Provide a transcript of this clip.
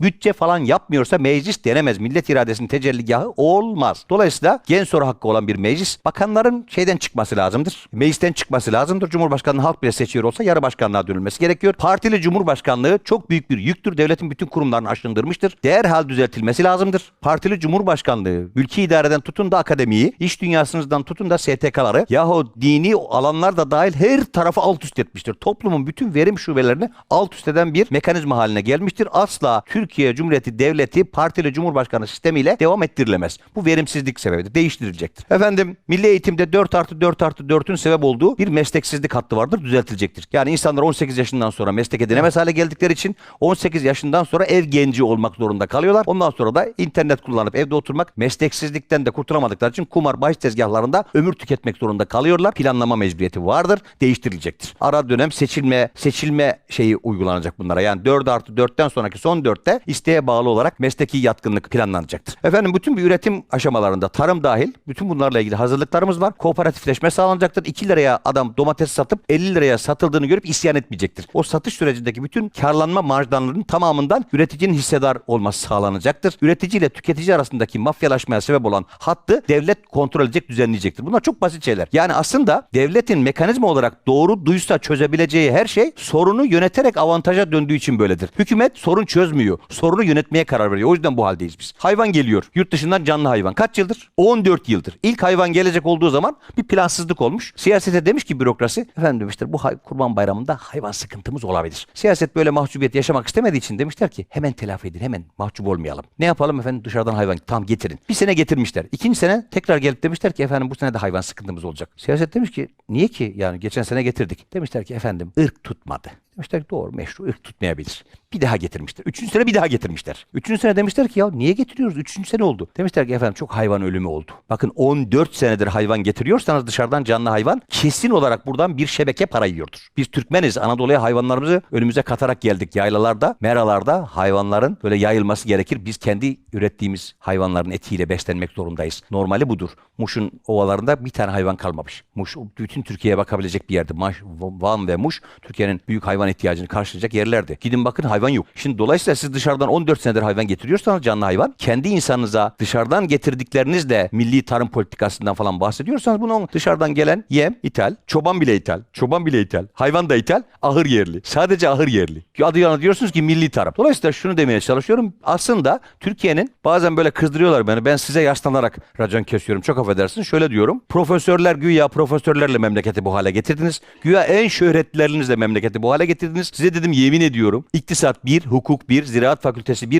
bütçe falan yapmıyorsa meclis denemez. Millet iradesinin tecelligahı olmaz. Dolayısıyla gen soru hakkı olan bir meclis bakanların şeyden çıkması lazımdır. Meclisten çıkması lazımdır. Cumhurbaşkanını halk bile seçiyor olsa yarı başkanlığa dönülmesi gerekiyor. Partili cumhurbaşkanlığı çok büyük bir yüktür. Devletin bütün kurumlarını aşındırmıştır. Derhal düzeltilmesi lazımdır. Partili cumhurbaşkanlığı ülke idareden tutun da akademiyi, iş dünyasınızdan tutun da STK'ları yahu dini alanlar da dahil her tarafı alt üst etmiştir. Toplumun bütün verim şubelerini alt üst eden bir mekanizma haline gelmiştir. Asla Türkiye Cumhuriyeti Devleti partili cumhurbaşkanı sistemiyle devam ettirilemez. Bu verimsizlik sebebidir. Değiştirilecektir. Efendim milli eğitimde 4 artı 4 artı 4'ün sebep olduğu bir mesleksizlik hattı vardır. Düzeltilecektir. Yani insanlar 18 yaşından sonra meslek edinemez hale geldikleri için 18 yaşından sonra ev genci olmak zorunda kalıyorlar. Ondan sonra da internet kullanıp evde oturmak mesleksizlikten de kurtulamadıkları için kumar bahis tezgahlarında ömür tüketmek zorunda kalıyorlar. Planlama mecburiyeti vardır. Değiştirilecektir. Ara dönem seçilme seçilme şeyi uygulanacak bunlara. Yani 4 artı 4'ten sonraki son 4'te isteğe bağlı olarak mesleki yatkınlık planlanacaktır. Efendim bütün bir üretim aşamalarında tarım dahil bütün bunlarla ilgili hazırlıklarımız var. Kooperatifleşme sağlanacaktır. 2 liraya adam domates satıp 50 liraya satıldığını görüp isyan etmeyecektir. O satış sürecindeki bütün karlanma marjlarının tamamından üreticinin hissedar olması sağlanacaktır. Üretici ile tüketici arasındaki mafyalaşmaya sebep olan hattı devlet kontrol edecek, düzenleyecektir. Bunlar çok basit şeyler. Yani aslında devletin mekanizma olarak doğru duysa çözebileceği her şey sorunu yöneterek avantaja döndüğü için böyledir. Hükümet sorun çözmüyor. Sorunu yönetmeye karar veriyor. O yüzden bu haldeyiz biz. Hayvan geliyor. Yurt dışından canlı hayvan. Kaç yıldır? 14 yıldır. İlk hayvan gelecek olduğu zaman bir plansızlık olmuş. Siyasete demiş ki bürokrasi efendim demişler bu hay- kurban bayramında hayvan sıkıntımız olabilir. Siyaset böyle mahcubiyet yaşamak istemediği için demişler ki hemen telafi edin hemen mahcup olmayalım. Ne yapalım efendim dışarıdan hayvan tam getirin. Bir sene getirmişler. İkinci sene tekrar gelip demişler ki efendim bu sene de hayvan sıkıntımız olacak. Siyaset demiş ki niye ki yani geçen sene getirdik. Demişler ki efendim ırk tutmadı. Demişler ki doğru meşru ırk tutmayabilir. Bir daha getirmişler. Üçüncü sene bir daha getirmişler. Üçüncü sene demişler ki ya niye getiriyoruz? Üçüncü sene oldu. Demişler ki efendim çok hayvan ölümü oldu. Bakın 14 senedir hayvan getiriyorsanız dışarıdan canlı hayvan kesin olarak buradan bir şebeke para yiyordur. Biz Türkmeniz Anadolu'ya hayvanlarımızı önümüze katarak geldik. Yaylalarda, meralarda hayvanların böyle yayılması gerekir. Biz kendi ürettiğimiz hayvanların etiyle beslenmek zorundayız. Normali budur. Muş'un ovalarında bir tane hayvan kalmamış. Muş bütün Türkiye'ye bakabilecek bir yerdi. Maş, Van ve Muş Türkiye'nin büyük hayvan ihtiyacını karşılayacak yerlerdi. Gidin bakın hayvan yok. Şimdi dolayısıyla siz dışarıdan 14 senedir hayvan getiriyorsanız canlı hayvan kendi insanınıza dışarıdan getirdiklerinizle milli tarım politikasından falan bahsediyorsanız bunun dışarıdan gelen yem ithal, çoban bile ithal, çoban bile ithal, hayvan da ithal, ahır yerli. Sadece ahır yerli. Adı yana diyorsunuz ki milli tarım. Dolayısıyla şunu demeye çalışıyorum. Aslında Türkiye'nin bazen böyle kızdırıyorlar beni. Ben size yaslanarak racon kesiyorum. Çok affedersiniz. Şöyle diyorum. Profesörler güya profesörlerle memleketi bu hale getirdiniz. Güya en şöhretlerinizle memleketi bu hale getirdiniz. Size dedim yemin ediyorum. İktisat bir, hukuk bir, ziraat fakültesi bir,